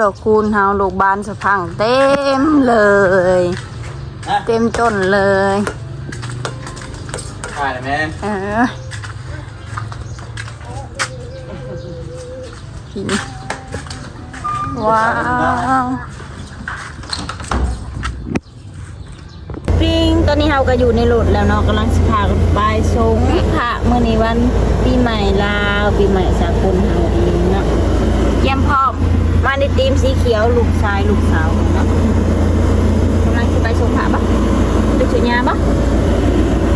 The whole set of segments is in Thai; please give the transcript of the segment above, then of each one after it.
ดอกคูณเฮาลูกบานสะพังเต็มเลย เต็มต้นเลยถ่ายเลยแม่เออหินว้าวปิ้งตอนนี้เราก็อยู่ในรถแล้วเนาะกำลังสิพากันไปสงขลาเมื่อนี้วันปีใหม่ลาวปีใหม่สากลเฮาเองเนาะเยี่ยมพร้อ มมาในทีมสีเขียวลูกชายลูกสาวเนาะกำลังสิไปสงขลาปะไปสุญญาปะ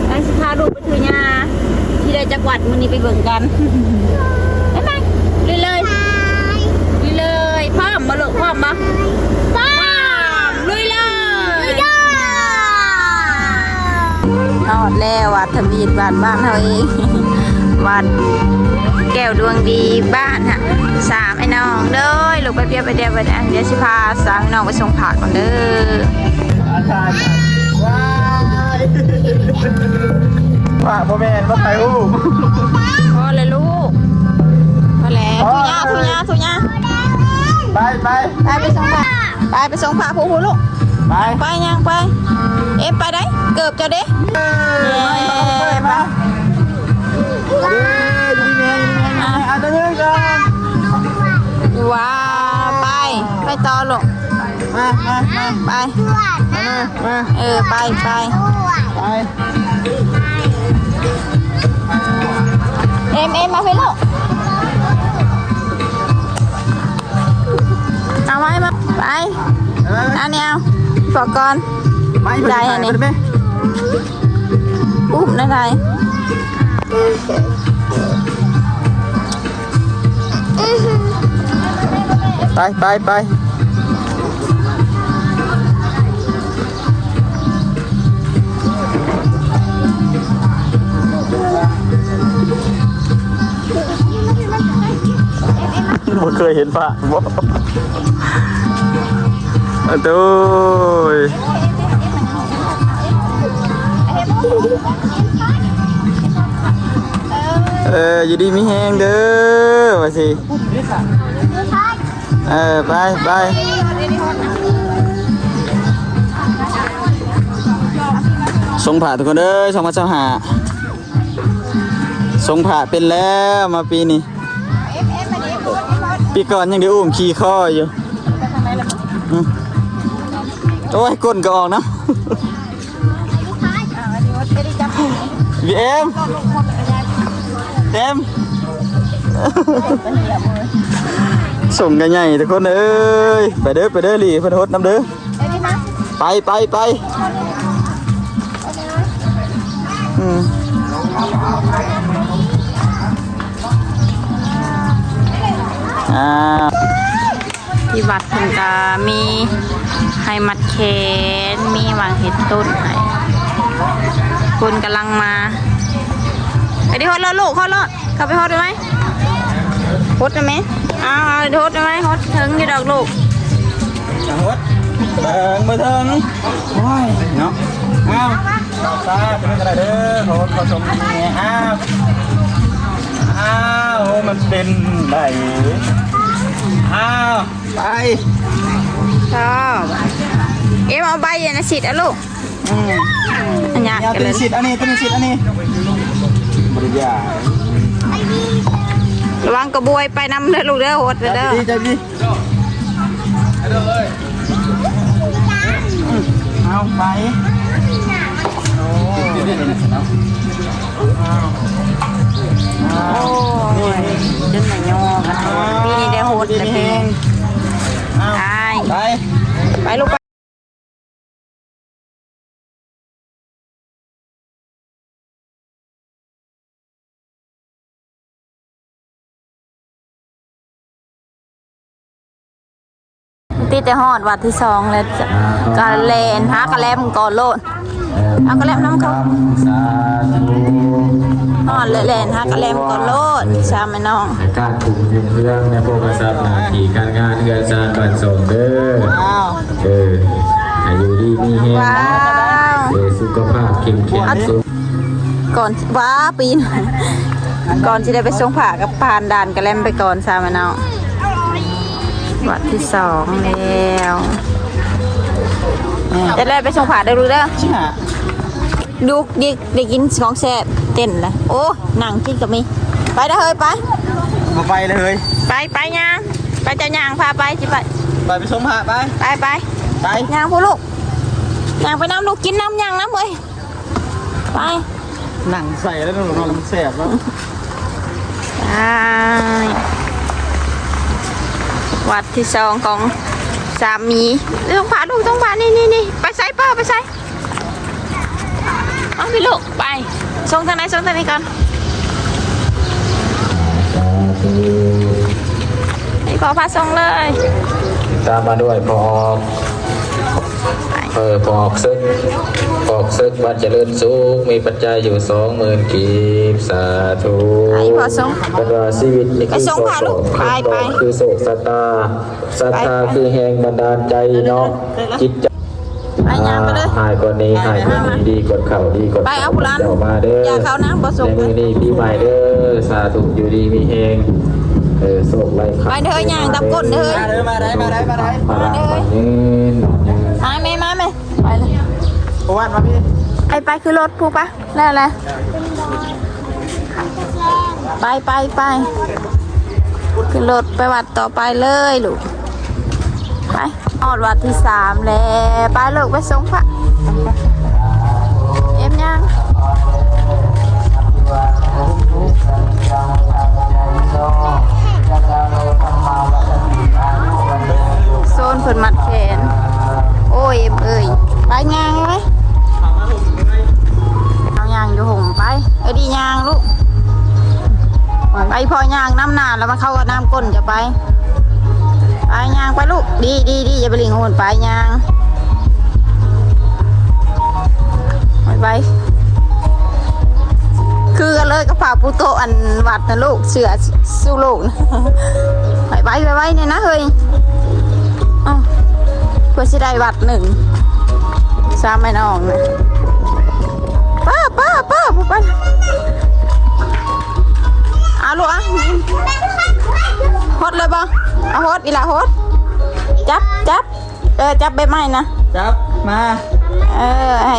ไปสิพาลูกไปถือยาที่ได้จักหวัดมันนี้ไปเบิ่งกันไปไปเลยเลยเลยเลยพร้อมมาลูกพร้อมมาพร้อมลุยเลยนอดแล้ววัดทวีตบ้านบ้านเราเอง วัด แก้วดวงดีบ้านฮะสามไอ้น้องเด้อลูกไปเดียวไปเดียวไปเดียวเดี๋ยวสิพาสามน้องไปส่งผักก่อนเด้ออาจารย์ว้ายว่าพ่อแม่มาถ่ายรูปพอเลยลูกพอแล้วทุยาทุยาทุยาไปไปไปไปส่งผ้าไปไปส่งผ้าผู้ผู้ลูกไปไปยังไป เอ๊ะไปได้เกือบจะเด้ไป มาเย้ดีแม่ดีแม่อะตัวนึงก่อนว้าไป ไปต่อลูกมามามาไปมามาเออไปไปไปเอ็มเอ็มมาไปลูกเอาไว้มาไปอันนี้เอาฝากก่อนไม่ไปไหนไปไหมอุ้มได้ไร ไปไปไปบ่เคยเห็นปะบ่อะโต้ย เอออยู่ดีมีแหงเด้อว่าสิเออไปไปส่งผ่าทุกคนเด้อสองพันสองหาส่งผ่าเป็นแล้วมาปีนี้ปีก่อนยังได้อุ้มขี่ข้ออยู่โอ้ยก้นก็ออกนะบีเอ็ม เต็มส่งกันใหญ่ทุกคนเอ้ยไปเด้อไปเด้อหลีเพิ่นโฮดน้ำเด้อไปไปไปอืมอ่าที่วัดเพิ่นก็มีให้มัดแขนมีวางเห็ดต้นให้คนกำลังมา ไปดิฮอดแล้วลูกฮอดแล้วเข้าไปฮอดได้ไหมฮอดได้ไหมเอาเอาฮอดได้ไหมฮอดถึงอยู่ดอกลูกจังหวัดเบิงมาถึงโอ้ยเนาะอ้าวตาเป็นอะไรเด้อโหดผสมนี่อ้าวอ้าวมันเป็นไรอ้าวไปชอบเอ็มเอาใบอันนะสิทธิ์อะลูกอืมอันยากเอากันตัเลวยสิทธิ์อันนี้ตัวนี้สิทธิ์อันนี้บ ริยาระวังกระบวยไปนำเด้อลูกเด้อฮอดเด้อใจเด้อดีใจดีเอาไปโอ้อ้าวโอ้ยจนไหนยอกันปีนี้ได้โฮดดีแต่มีปีแห้งนี้อ้าวไปไป ไปลูกไป แต่หอดวัดที่สองเลยจ้ะกะเลนหากระแลมก่อนโลดเอากระแลมน้ำเขาสาธุหอดเลยแลนหากระแลมก่อนโลดชาแม่น้องในการถูกยุ่งเรื่องในพวกทรัพย์หน้าที่การงานเงินสร้างบันส่งเด้ออ้าวเอออายุดีมีแห้งว้าวเออสุขภาพเข้มแข็งสุขก่อนว้าปีนก่อนที่ได้ไปส่งผ่ากับผ่านด่านกระแลมไปก่อนชาแม่น้อง วัดที่สองแล้วจะได้ไปส่งผ่าได้รู้เด้อชิหะดูดิได้กินของแซ่บเต้นละโอ้หนังกินกับมีไปเด้อเฮ้ยไปมาไปเลยเฮ้ยไปไปย่างไปเจะย่างพาไปสิไปไปไปชมหะไปไปไปไปย่างพูลูกย่างไปน้ำลูกกินน้ำย่างน้ำเว้ยไปหนังใส่แล้วนอนมันแสบแล้วไป วัดที่สองของสามีต้องผ่าลูกต้องผ่านี่นี่นี่ไปใส่เป้าไปใส่เอาพี่ลูกไปส่งทางไหนส่งทางนี้ก่อนให้พอพาส่งเลย ตามมาด้วยพอ ออพอออกซึกพอออกซึกวัดเจริญสุขมีปัจจัยอยู่สองหมื่นกีบสาธุให้พอส่งเป็นว่าชีวิตนี่ไปคือส่งโศกพาลูกคำไปตไปอบคือโศกสตาสตาไปไปคือแหงบันดาลใจเนาะจิตใจไปย่างไปเลยหายกว่านี้หายกว่านี้ดีกดเข่าดีกดไปเอาผู้ร้านเจ้ามาเด้ออย่าเข้านะบ่ส่งในมือนี้ปีใหม่เด้อสาธุอยู่ดีมีแหงเออโศกไรครับไปเด้อย่างตามกฎเด้อมาเลยมาได้มาได้มาได้มาลาวันยืนยืนมาไหมมา ไหมไปเลยโอ้วันมาพี่ไปไปคือรถพูปะแล้วแหละไปไปไปคือรถไปวัดต่อไปเลยลูกไปออดวัดที่สามแล้วไปลูกไปส่งพระเอ็มยังโซนเพิ่นมัด น้ำนานแล้วมันเข้ากับน้ำก้นจะไป ไปยางไปลูก ดีดีดีอย่าไปลิงหุ่นไปยางไปไปคือกันเลยกระเป๋าปูโตอันวัดนะลูกเสือสู้ลูกไปไปไปไปเนี่ยนะเฮ้ยอ้าวเพื่อสิได้วัดหนึ่งสามไม่น้องนะป้าป้าป้าผู้ปัน เอาลูกอะฮดเลยบ่เอาฮดอีหละฮดจับจับเออจับใบไม้นะจับมาเออให้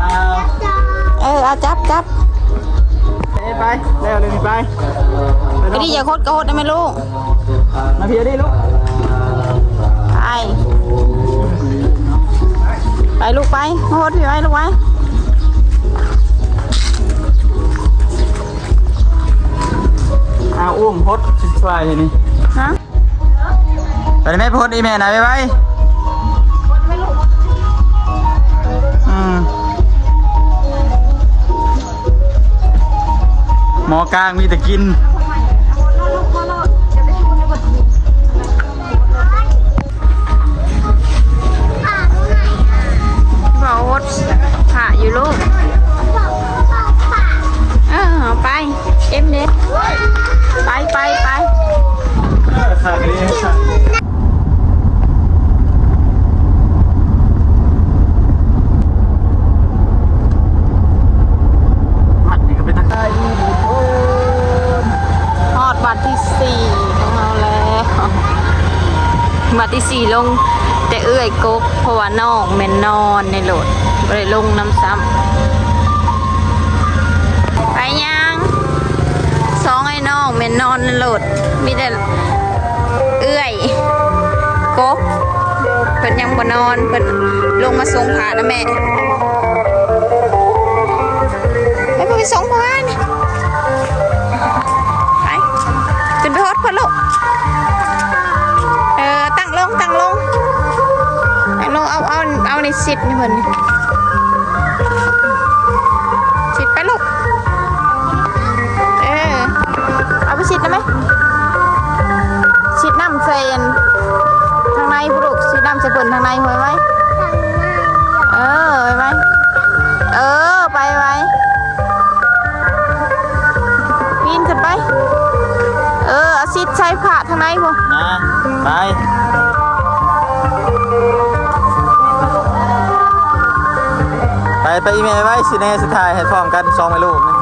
เอาเออเอาจับจับไปไปเร็วเลยไปไอ้ดิอย่าฮดก็ฮดได้ไหมลูกมาพี่ดิลูกไปไปลูกไปฮดพี่ไว้ลูกไว้ อาอุ้มพดสวยนี่ฮะไปไหมพดอีแม่ไหนไปไปอืมหมอกลางมีแต่กินบอกฮดผ่าอยู่ลูก เออไป เอ็มเด็ไป ไปไปขาดเลยขาดมัดนี่ก็เป็นตะไคร้ฮอดบัตรที่สี่ของเราแล้วบัตรที่สี่ลงแต่เอื้อยกกเพราะว่าน้องแม่นนอนในโหลดบ่ได้ลงน้ำซ้ำ แม่นนอนโหลดมีแต่เอื้อยกกเพิ่นยังบ่นอนเพิ่นลงมาส่งผ่านะแม่ไม่ไปส่งผ่านไปขึ้นไปฮอดเพื่นลูกเออตั้งลงตั้งลงตั้งลงเอาเอาเอาในสิทธิ์นี่เพิ่น ชิด้ไหมสิทธิ์น้ำใส่อันทางในพุลูกสิทธิ์น้ำใส่เพิ่นทางในหวยไว้เออไว้ไว้เออไปไว้ปีนขึ้นไป เอออาซิดใช้ผ่าทางในพวกนะไปไปไปอีเมลไว้สิเนสุดท้ายให้พร้อมกันสองไม่ลูกนะ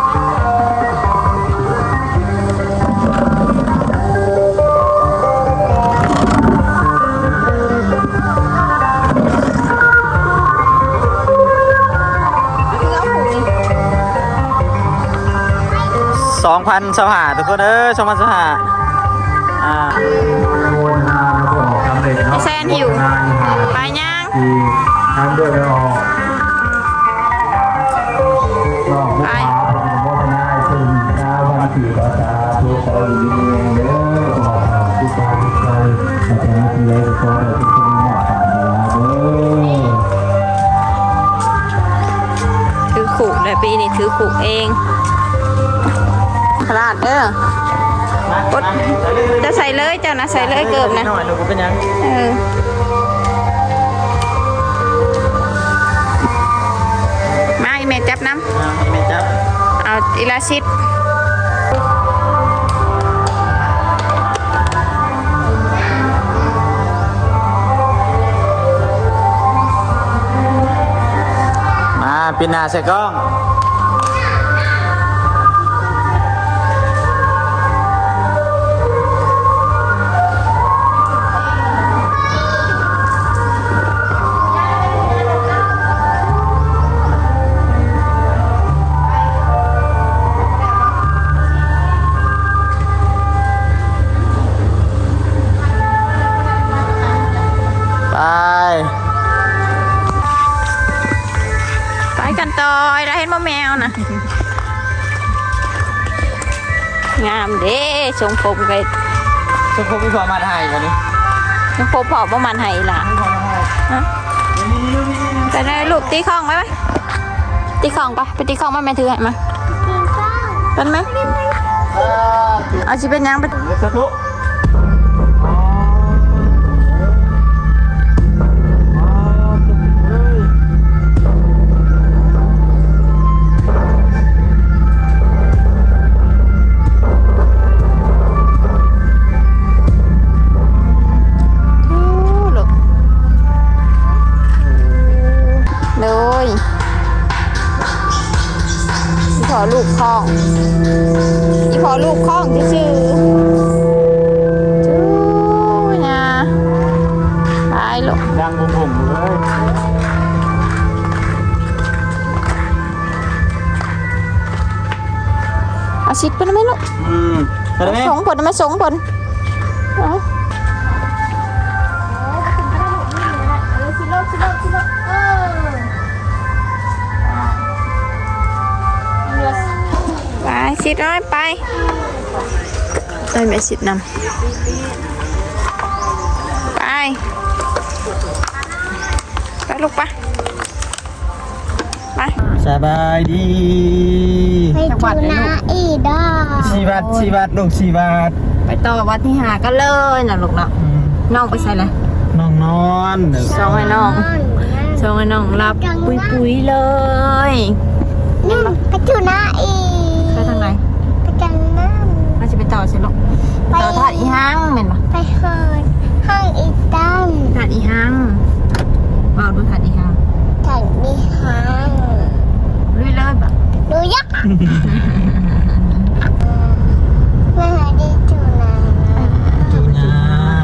สองพันสหาทุกคนเด้อสองพันสหาอ่าไอแซนหิวไปย่างทำด้วยไม่ออกก็ลูกค้าเป็นโมทนาซึ่งดาววันสี่ภาษาทุกคนมีเองเด้อขอทุกการทุกใจแต่เป็นนักเรียนทุกคนทุกคนเหมาะกับเวลาเด้อถือขู่เลยปีนี้ถือขู่เอง อกดจะใส่เลยเจ้านะใส่เลยเกิบนะหน่อยลูกเป็นยังเออมาอีเมจจับน้อ่าไม่จับำเอาอีลาชิดมาปีหนาใส่กล้อง ทรงผมไปสุขุมวิทมาถ่ายวันนี้ทรงผมพอประมาณไหล่ะฮะไปได้ลูกตีข้องไหมไหมตีข้องปะไปตีข้องมาแม่ถือให้มาเป็นไหมเอาชิเป็นยังไปสาธุลู อีพอลูกคล้องอีพอลูกคล้องชื่อๆจู้ยาไปลูกดังบุ่มบุ่มๆเลยเอาชิดไปได้ไหมลูกอืมไปได้ไหมสงผลได้ไหมสงผลเอาไปสิน้อยไปเอ้ยแม่สินำไปไปลูกไปไปสบายดีจังหวัดเลยลูกอีดาชีวัดชีวัดลูกชีวัดไปต่อวัดที่หากันเลยนะลูกเนาะอืมน้องไปใส่เลยน้องนอนซองให้น้องซองให้น้องรับปุยปุยๆเลยนี่ไปจูนาอี ไปทางไหน ไปกันน้ น่าจะไปต่อใช่ลูกต่อถาดอีห้างเหม็นปะำไปห้องห้องอีตันถาดอีห้างเอาดูถาดอีห้างถังดีห้างลุยเลยปะดูยักษ์แม่ดีจูนา จูน่า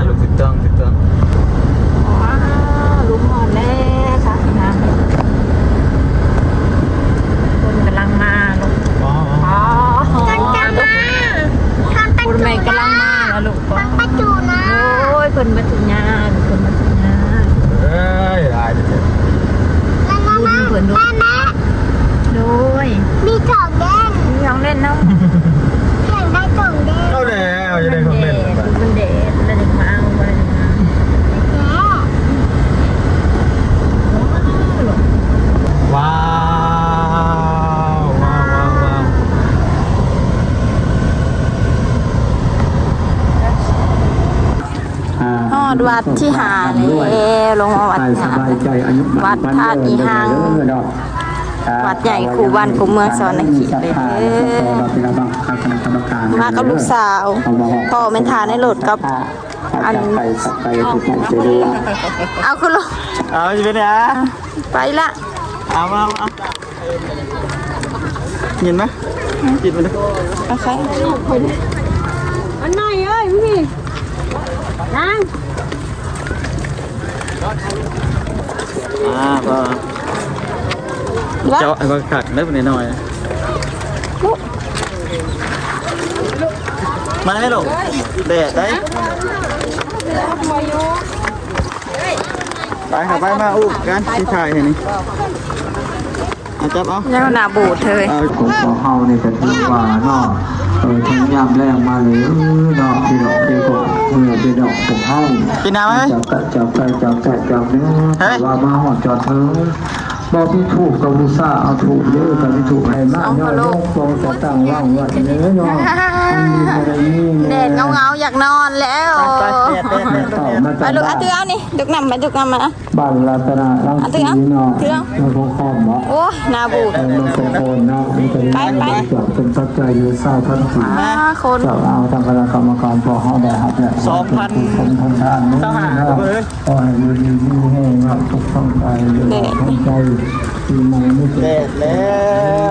ลูกถูกต้องถูกต้อง ว้าวลุกหมดแล้วค่ะอีห้างคนกำลังมาลูก อ๋อ อ๋อ กันจะมาทำประ คุณ ตู แม่กำลังมาแล้วลูกก็ ทำประตูนะ โอ้ยเพิ่นมาถึงงานเพิ่นมาถึงงาน เอ้ยได้เดี๋ยว แม่แม่แม่แม่แม่ โดย มีกล่องแดง มีของเล่นเนาะ อยากได้กล่องแดง เอาแล้วจะได้ของเล่น มันเด็ดแล้วเด็กมาเอาไปมา แม่ ว้าวว้าวว้าวว้าวอ่า ฮอด วัดที่หาแล้วลงมาวัดหาสบายใจอายุวัดธาตุอีหังวัดใหญ่คูบ้านคูเมืองสวรรณเขตเลยเด้อมากับลูกสาวพ่อเป็นทานในรถกับอันไปไปถูกเจอเอาคุณลูกเอาจะเป็นไงไปละเอามาเอาเห็นไหมปิดมันเลยเอาใส่อันไหนเอ้ยพี่นั่ง อ่าก็ละเจาะก็ขัดเล็บนิดหน่อยมาให้ลูกเด็ดได้ไปค่ะไปมาอู้กันที่ถ่ายเห็นนี่เอาจับเอาแล้วหน้าบูดเธอเอาของของเฮานี่ก็ถือว่าเนาะเออทั้งยามแรงมาเลยเออเนาะพี่น้องพี่ก็เมื่อพี่น้องของเฮากินน้ำไหมจับกะจับไก่จับแกะจับเนื้อเฮ้ยว่ามาหอดจอดเธอ บอกพี่ถูกกับลูซ่าเอาถูกเด้อกับพี่ถูกให้มากเนาะโลกฟองจะตั้งว่างว่าเนื้อเนาะอันนี้อะไรนี่แดดเงาๆอยากนอนแล้วไปเด็ดเด็ดเด็ดต่อเด็ดมาไปจากลูกเอาเตือเอานี่ดุกนำไปดุกนำมาบ้านรัตนาลังสีเนาะเราคงคอมเนาะโอ้ยหน้าบูดเออเราคงโอนเนาะนี่ก็ได้จอดเป็นปัจจัยอยู่เศร้าทันทีอ่าคนเจ้าเอาทางคณะกรรมการพอห้องได้ครับเนี่ยผมทำทานนี่นะขอให้ดูดีดีให้ครับทุกช่องใจเข้าใจปีใหม่ไม่เสร็เด็จดแล้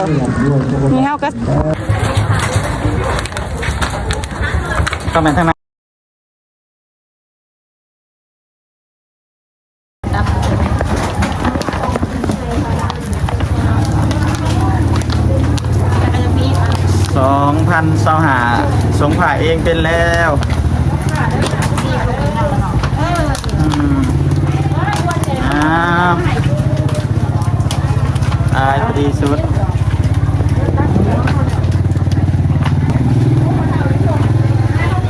วอยากด้วยทุกคนนี่เขาก็คอมเมนต์ทางนั้นสองพันสองหาสงผ่าเองเป็นแล้วอ้าว อายพอดีสุด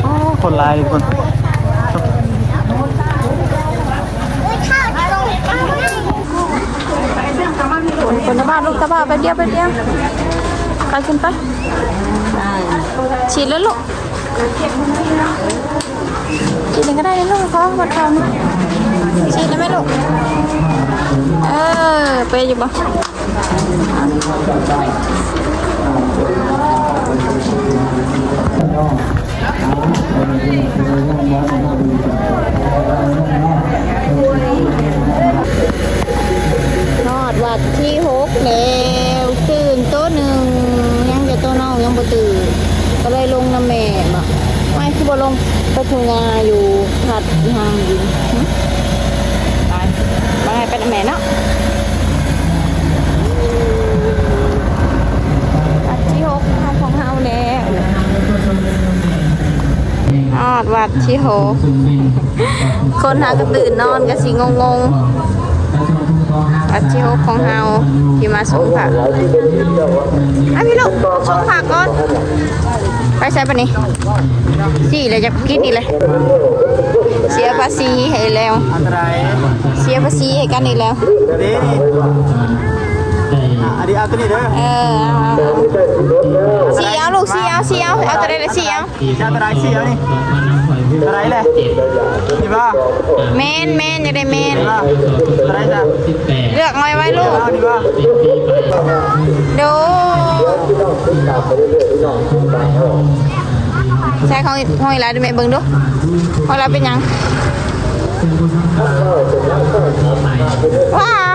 โอ้คนลายคนคนตะบ้านลูกตะบ้าไปเดียวไปเดียวไปขึ้นไปฉีดแล้วลูกฉีดหนึ่งก็ได้เลยลูกเขาบัดทองฉีดได้ไหมลูก เออไปอยู่บ่ นอดวัดที่หกแล้วตื่นโต๊ะหนึ่งยังจะโต๊ะนองยังบ่ตื่นก็เลยลงน้ำแม่บ่ไม่คือบ่ลงไปทุงาอยู่ผัดทางอยู่หึไปไปไปน้ำแม่เนาะวัดที่หกเฮาของเฮาแล้วน อดวัดที่หกคนหาก็ตื่นนอนก็สิงงๆวัดที่หกของเฮาที่มาส่งผักอะพี่ลูกส่งผักก่อน ไปใช้ปะนี่สี่เลยจะกินอีกเลย เสียภาษีให้แล้วอันตรายเสียภาษีให้กันอีกแล้วเดี๋ยวนี้นี่อะอันนี้เอาตัวนี้เด้อเออเอาๆสีเอาลูกสีเอาสีเอาเอาตัวใดเลยสีเอาจะอันตรายเสียนี่อันตรายเลยนี่ป่ะเมนเมนอย่าได้เมนนี่ป่ะอันตรายจ้ะเลือกไว้ไว้ลูกเอานี่ป่ะดูใช่ของของอีหลาดูแม่เบิ่งดูของอีหลาเป็นหยังว้าวข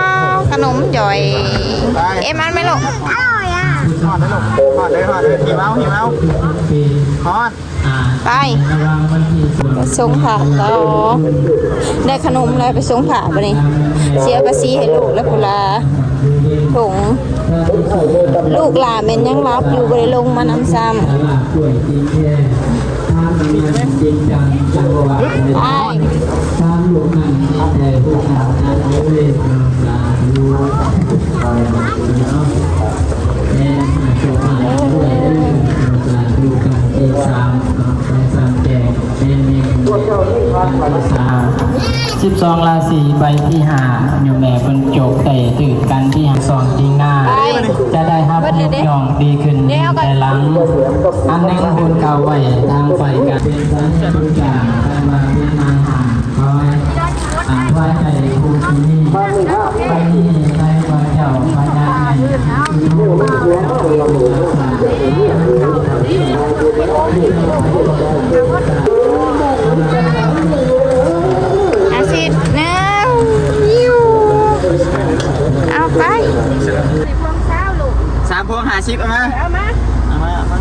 นมจ่อย เอ็มอันไหมลูกฮอดเลยลูกฮอดเลยฮอดเลยหิวเอาหิวเอาฮอดไปไปส่งผ่าต่อได้ขนมแล้วไปส่งผ่าไปนี่เสียภาษีให้ลูกและกุลาถุงลูกหลานเป็นยังรับอยู่บริลงมานำซ้ำไป สิบสองราศีใบที่หาอยู่แม่บรรจบแต่ตื่นกันที่หาสองจริงหน้า จะได้รับยกยองดีขึ้นแต่หลัง อันนึงบุญเก่าไว้ทางไฟกันเป็นสัญญาทุกอย่างมาเป็นมาหาคอยอ่านไว้ใจผู้ที่นี่ไปนี่ได้ว่าเจ้าพญาในอาสิบห นึ่งยิวเอาไปสามพวงหาชิปเอามาเอามาเอามาเอามา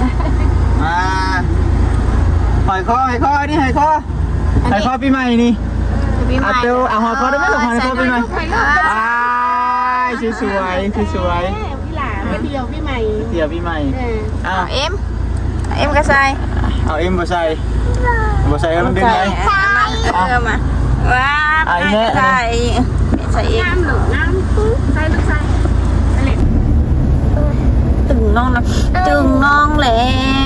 มาหอยคอหอยคอนี่หอยคอหอยคอปีใหม่นี่เอาเตียวเอาหอยคอได้ไหมหอยคอปีใหม่อ้ายสวยสวยพี่หลานเดียวพี่ใหม่เดียวปีใหม่เอาเอ็มเอ็มกระใสเอาเอ็มบ่ใส่ บ่ใส่ให้มันดึงใส่ไงเอามาเออมาว้าอะอีแม่ใส่ใส่เองน้ำหลงน้ำปุ๊บใส่ลูกใส่ตึงน้องนะตึงน้องแล้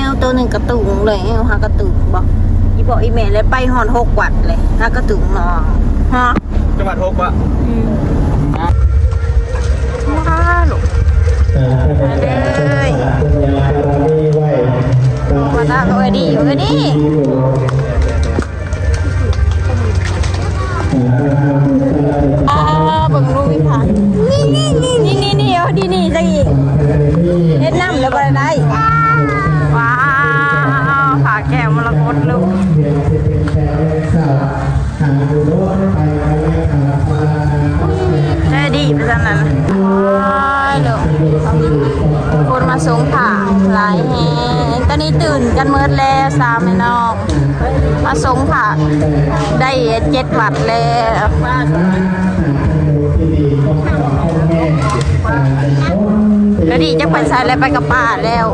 ว ตัวหนึ่งกระตุงแล้วฮะกระตุงบอกอีบอกอีเมลเลยไปหอนหกวัดเลยฮะกระตุงน้องฮะจังหวัดหกวะว้าลูกเลยไว้มาตาเอ้ยดีเอ้ยดี นี่นี่เอาดีนี่จังอีกเฮ็ดน้ำแล้วบ่ได้ว้าวขาแก้วมรกตลูกได้ดีไปจังนั้นเดี๋ยวคนมาสงผ่าหลายแฮงตอนนี้ตื่นกันเมิดแล้วสามแม่น้องมาสงผ่าได้เจ็ดวัดแล้ว แล้วดีจะไปใส่อะไรไปกับป้าแล้ว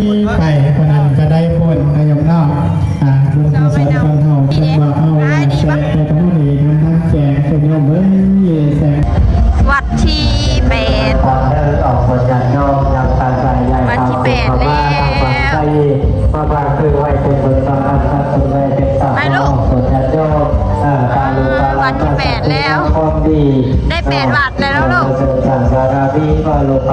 ที่ไปคนนั้นก็ได้ผลนายกนอกอ่าบุญกุศลคนเฮาจังหวะเฮาแชร์ไปทั้งนี้ทั้งแจกเป็นโยมเอ้ยแสงวัดที่แปดก่อนเดินออกบนยันโยมยังตาใสใหญ่วันที่แปดแล้วมาบางคือไว้เป็นบนตาอันตาสุดไว้เป็นตาไปลูกบนยันโยมเอ่อตาลูกตาหลาวันที่แปดแล้วความดี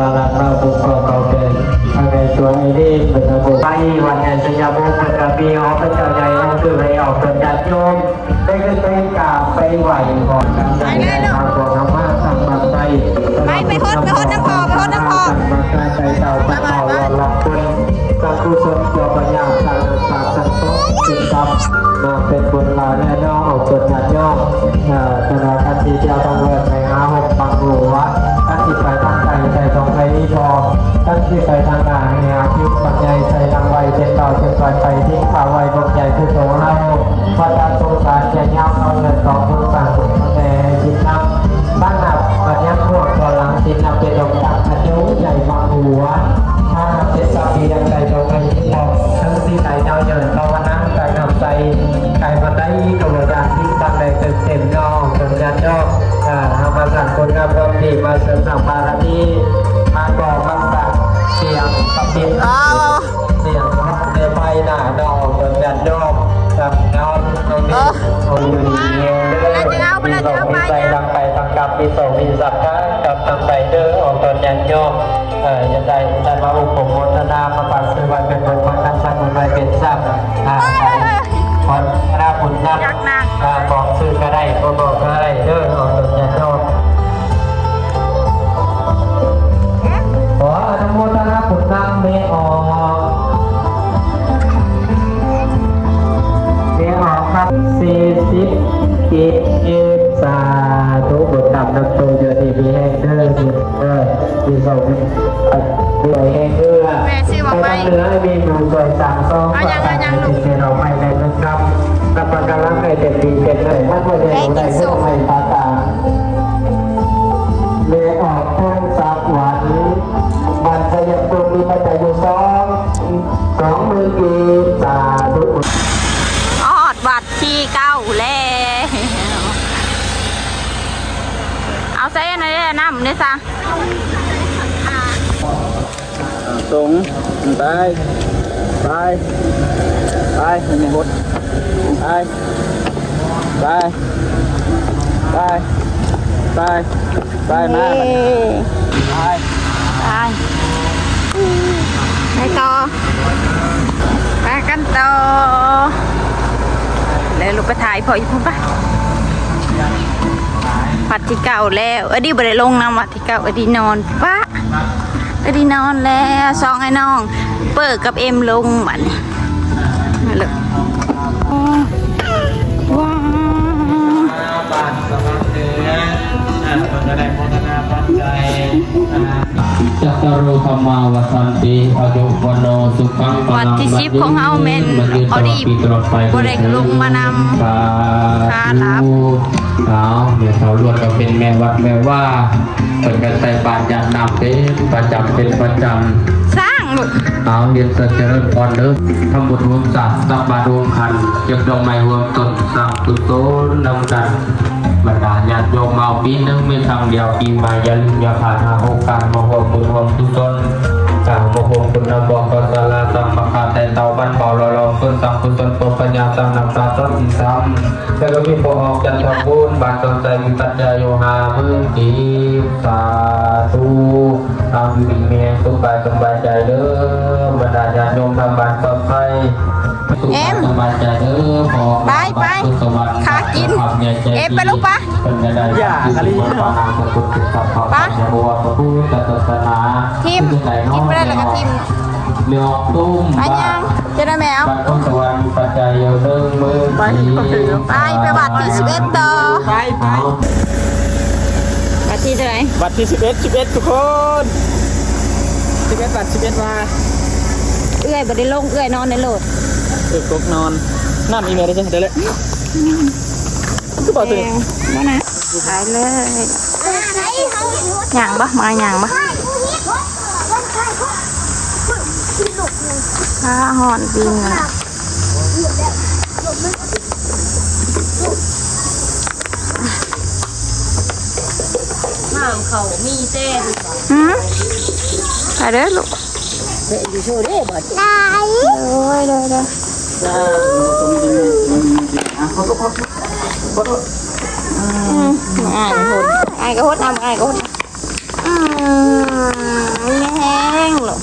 าลูกปาลังเราบุกเราเราเป็นอะไรตัวไอ้นี่เป็นระบบไปวันแห่งสยาบุกเป็นกระปีออกเป็นเจ้าใหญ่ต้องคือให้ออกเป็นยันโยมได้ขึ้นไปกราบไปไหวก่อนกันได้ทางก่อนธรรมะทำบัตรใจไปไปโคตรไปโคตรน้ำพอไปโคตรน้ำพอมาการใจเต่าตะเต่ารอรับคนสังกุศลตัวปัญญาทางศาสตร์สังโตจิตกับมาเป็นบุญลาแน่นอนออกเกิดญาติโยมเอ่อธนาคารที่เจ้าต้องเลิศใน พอท่านที่ไปทางกางเนี่ยคิดปัญญาใจทางไวเป็นต่อเป็นไปไปที่ข่าวไวบกใหญ่คือโสเล่าพระตาสงสารแก่ยาวเอาเงินต่อคุณสั่งแม่จิตนำบ้านหนักปัญญาพวกตัวหลังจิตนำเป็นดอกจากอายุใหญ่บางหัวถ้าเจ็ดสัปปียังใจตรงกันที่พอทั้งที่ใจเจ้าเยินภาวนาใจน เป็นทรัพย์อ่าพรคณะบุญนักอ่าบอกชื่อก็ได้บ่บอกก็ได้เด้อออกตนยันยอกขออนุโมทนาบุญนำเมออกเมออกครับสี่สิบกิจยืนสาธุ เหนือมีดูสวยสามซองเอายังเอายังลูกที่เราไม่ได้นะครับรับประกันรักให้เต็มดีเต็มเลยถ้าคนเดียวได้เพื่อไม่ตาตาเลออกทางสักวันมันจะยังคงมีปัจจัยอยู่สองสองมือกีสาธุออดวัดที่เก้าแล้วเอาใส่อันไหนได้น้ำนี่ซะตรง ไป ไป ไปในหดไป ไป ไป ไป ไปมาไปไปไปไปต่อไปกันต่อแล้วลูกไปถ่ายพออีกพุ่นปะวัดที่เก่าแล้วเออดีบ่ได้ลงน้ำวัดที่เก่าเออดีนอนปะ เออดีนอนแล้วสองไอ้น้อง เปิดกับเอ็มลงบัดนี้นั่นเลยว้าวบ้านสมัครเนื้ออ่ามันจะได้พัฒนาปัจจัยจัตตารุธรรมาวสันติอายุวโนสุขังวัดที่สิบของเฮาแม่นเอาดีบ่ได้ลงมานำสาค่ะรับธุเอาเดี๋ยวเขาลวดก็เป็นแม่วัดแม่ว่า เปิดกันใส่บาตรยามนำเป็นประจำเป็นประจำสร้างลูกเอาเรียนเสริญเจริญพรเด้อทำบุญรวมศาสตร์ตักบาตรรวมขันธ์เก็บดอกไม้รวมต้นสร้างกุศลนำกันบรรดาญาติโยมมาปีหนึงมีครั้งเดียวปีใหม่อย่าลืมอย่าผ่านหาโอกาสมาร่วมบุญร่วมกุศล กล่าวมาห่มคุณนบอกกสลาสัมปะคาแต่เตาบันเบาลอยลองต้นสังคุณตนปปัญญาสังนำตาต้นอินทรัมแล้วก็มีพอออกจันทบุญบานตนใจมีปัญญาโยหามือกีสาธุทำดีเมียสุขกายสบายใจเด้อบรรดาญาโยมทำบานปลอดภัยสุขกายสบายใจ เด้อพอไปไปขากิน เอ็มไปลูกปะอย่าคาริปะทิมกินไม่ได้แล้วก็ทิมเลือกตุ้มไปยังจะได้แมวบัตรต้นสวรรค์ปัจจัยเยอะเดิงมือไปก็ถือไปไปบัตรที่สิบเอ็ดต่อไปไปบัตรที่เท่าไหร่บัตรที่สิบเอ็ดสิบเอ็ดทุกคนสิบเอ็ดบัตรสิบเอ็ดมาเอื้อยบัตรได้ลงเอื้อยนอนในโหลด เออกกนอนน้ำอีเมลได้จ้ะเดี๋ยวเลยก็บอกตัวเองมานะขายเลยหยางปะมาหยางปะข้าหอนบินน่ะน้ำเขามีเต้นหืมไปเด้อลูกเด้ออยู่โชว์เด้อบัดได้โอ้ยเด้อเด้ อืมอ่านโหดอ่านก็โหดเอาอ่านก็โหดอืมแห้งหรอ